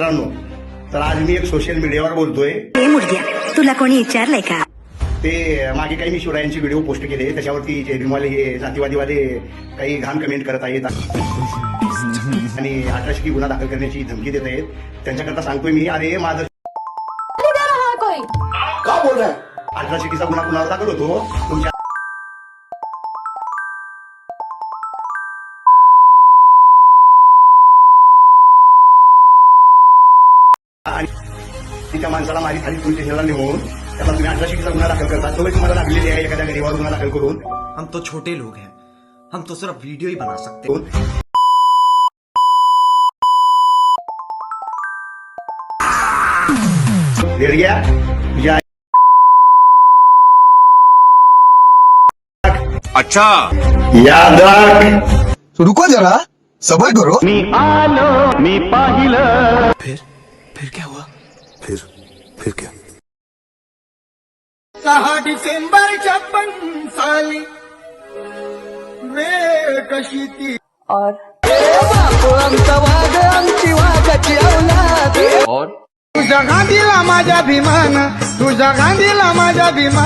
मित्रांनो तर आज मी एक सोशल मीडियावर बोलतोय. तुला कोणी विचारलंय का? ते मागे काही मी शिवरायांचे व्हिडिओ पोस्ट केले त्याच्यावरती जे रिमवाले हे जातीवादीवाले काही घाण कमेंट करत आहेत. आणि अठराशे की गुन्हा दाखल करण्याची धमकी देत आहेत. त्यांच्याकरता सांगतोय मी अरे माझं का बोल रहा है अठरा शिटीचा गुन्हा कुणावर दाखल होतो. तुमच्या त्या माणसाला माझी खाली पोलीस स्टेशनला नेऊन त्याला तुम्ही अठरा गुन्हा दाखल करता तो तुम्हाला लागलेली आहे एखाद्या गरीबावर गुन्हा दाखल करून. हम तो छोटे लोग हैं। हम तो सिर्फ़ वीडियो ही बना सकते हैं. भेड़िया या अच्छा। याद रख तो रुको जरा सबर करो। सहा डिसेंबरच्या पण साली फिर क्या? सहा और छप्पन साली वे कशी अवलाद और? तुझ्या गांधीला माझ्या भीमान तुझा गांधीला माझ्या भीमान